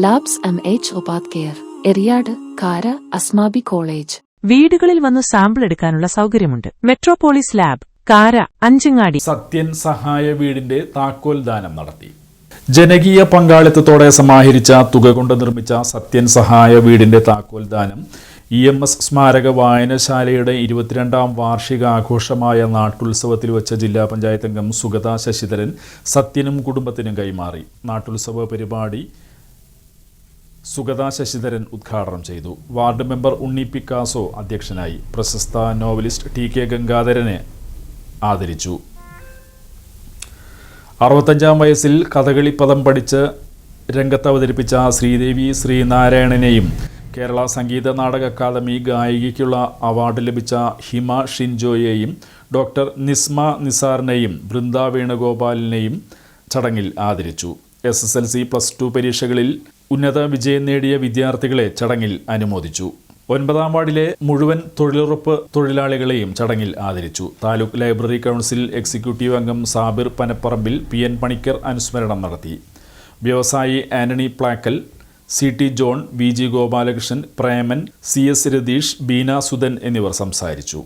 Labs M H ഒബാത് care Eriyad Kara Asmabi college വീടുകളിൽ വന്ന് സാമ്പിൾ എടുക്കാനുള്ള സൗകര്യമുണ്ട്. മെട്രോപോളിസ് ലാബ് കാര അഞ്ചങ്ങാടി. സത്യൻ സഹായ വീടിന്റെ താക്കോൽ ദാനം നടത്തി. ജനകീയ പങ്കാളിത്തത്തോടെ സമാഹരിച്ച തുക കൊണ്ട് നിർമ്മിച്ച സത്യൻ സഹായ വീടിന്റെ താക്കോൽ ദാനം ഇ എം എസ് സ്മാരക വായനശാലയുടെ ഇരുപത്തിരണ്ടാം വാർഷികാഘോഷമായ നാട്ടുത്സവത്തിൽ വെച്ച ജില്ലാ പഞ്ചായത്ത് അംഗം സുഗത ശശിധരൻ സത്യനും കുടുംബത്തിനും കൈമാറി. നാട്ടുത്സവ പരിപാടി സുഗത ശശിധരൻ ഉദ്ഘാടനം ചെയ്തു. വാർഡ് മെമ്പർ ഉണ്ണി പിക്കാസോ അധ്യക്ഷനായി പ്രശസ്ത നോവലിസ്റ്റ് ടി കെ ഗംഗാധരനെ ആദരിച്ചു. അറുപത്തഞ്ചാം വയസ്സിൽ കഥകളി പദം പഠിച്ച് രംഗത്ത് അവതരിപ്പിച്ച ശ്രീദേവി ശ്രീനാരായണനെയും കേരള സംഗീത നാടക അക്കാദമി ഗായികയ്ക്കുള്ള അവാർഡ് ലഭിച്ച ഹിമ ഷിൻജോയെയും ഡോക്ടർ നിസ്മ നിസാറിനെയും വൃന്ദ വേണുഗോപാലിനെയും ചടങ്ങിൽ ആദരിച്ചു. S S L C plus two പരീക്ഷകളിൽ ഉന്നത വിജയം നേടിയ വിദ്യാർത്ഥികളെ ചടങ്ങിൽ അനുമോദിച്ചു. ഒൻപതാം വാർഡിലെ മുഴുവൻ തൊഴിലുറപ്പ് തൊഴിലാളികളെയും ചടങ്ങിൽ ആദരിച്ചു. താലൂക്ക് ലൈബ്രറി കൗൺസിൽ എക്സിക്യൂട്ടീവ് അംഗം സാബിർ പനപ്പറമ്പിൽ പി എൻ പണിക്കർ അനുസ്മരണം നടത്തി. വ്യവസായി Antony Plackal C T John V G Gopalakrishnan Preman C S Ratheesh Beena Sudhan എന്നിവർ സംസാരിച്ചു.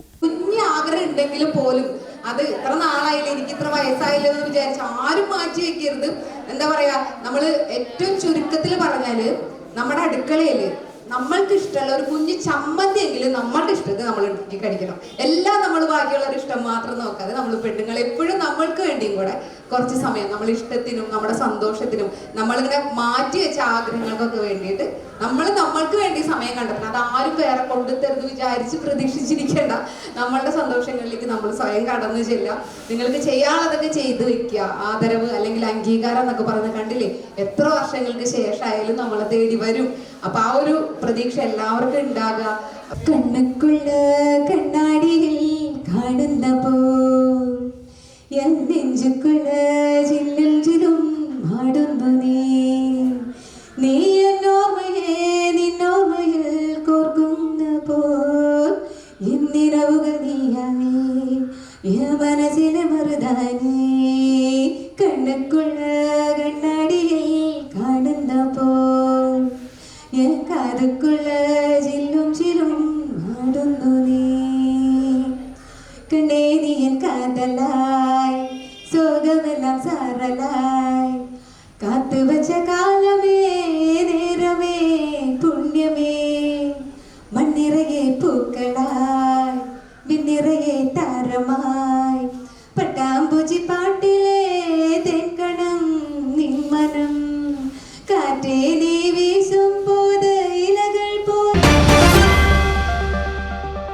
പോലും അത് ഇത്ര നാളായില്ല എനിക്ക് ഇത്ര വയസ്സായില്ല എന്ന് ആരും മാറ്റി വെക്കരുത്. എന്താ പറയാ നമ്മൾ ഏറ്റവും ചുരുക്കത്തിൽ പറഞ്ഞാൽ നമ്മുടെ അടുക്കളയിൽ നമ്മൾക്ക് ഇഷ്ടമുള്ള ഒരു കുഞ്ഞു ചമ്മന്തി എങ്കിലും നമ്മളുടെ ഇഷ്ടത്തിന് നമ്മൾ കഴിക്കണം. എല്ലാം നമ്മൾ ബാക്കിയുള്ളവരുടെ ഇഷ്ടം മാത്രം നോക്കാതെ നമ്മൾ പെണ്ണുങ്ങൾ എപ്പോഴും നമ്മൾക്ക് വേണ്ടിയും കൂടെ കുറച്ച് സമയം നമ്മൾ ഇഷ്ടത്തിനും നമ്മുടെ സന്തോഷത്തിനും നമ്മളിങ്ങനെ മാറ്റി വെച്ച ആഗ്രഹങ്ങൾക്കൊക്കെ വേണ്ടിയിട്ട് നമ്മൾ നമ്മൾക്ക് വേണ്ടി സമയം കണ്ടെത്തണം. അത് ആരും വേറെ കൊണ്ടുത്തരുന്ന് വിചാരിച്ച് പ്രതീക്ഷിച്ചിരിക്കേണ്ട. നമ്മളുടെ സന്തോഷങ്ങളിലേക്ക് നമ്മൾ സ്വയം കടന്നു ചെല്ലുക. നിങ്ങൾക്ക് ചെയ്യാനുള്ളതൊക്കെ ചെയ്തു വെക്കുക. ആദരവ് അല്ലെങ്കിൽ അംഗീകാരം എന്നൊക്കെ പറഞ്ഞ് കണ്ടില്ലേ? എത്ര വർഷങ്ങൾക്ക് ശേഷമായാലും നമ്മളെ തേടി വരും. അപ്പൊ ആ ഒരു പ്രതീക്ഷ എല്ലാവർക്കും ഉണ്ടാകുക. കണ്ണുക്കുള്ള കണ്ണാടിയിൽ നെഞ്ചുക്കുള്ള ചില്ലിൽ ചിലും ആടുന്നു നീ. നീ എന്നോർമ്മയെ നിന്നോർമ്മയിൽ കോർക്കുന്ന പോൽ. ഇന്നിരവുകൾ നീയായി മനസ്സിലെ മറുതാനേ. കണ്ണുക്കുള്ള കണ്ണാടിയിൽ കാണുന്ന പോൽ. എൻ കാതുക്കുള്ള നീ വിശു.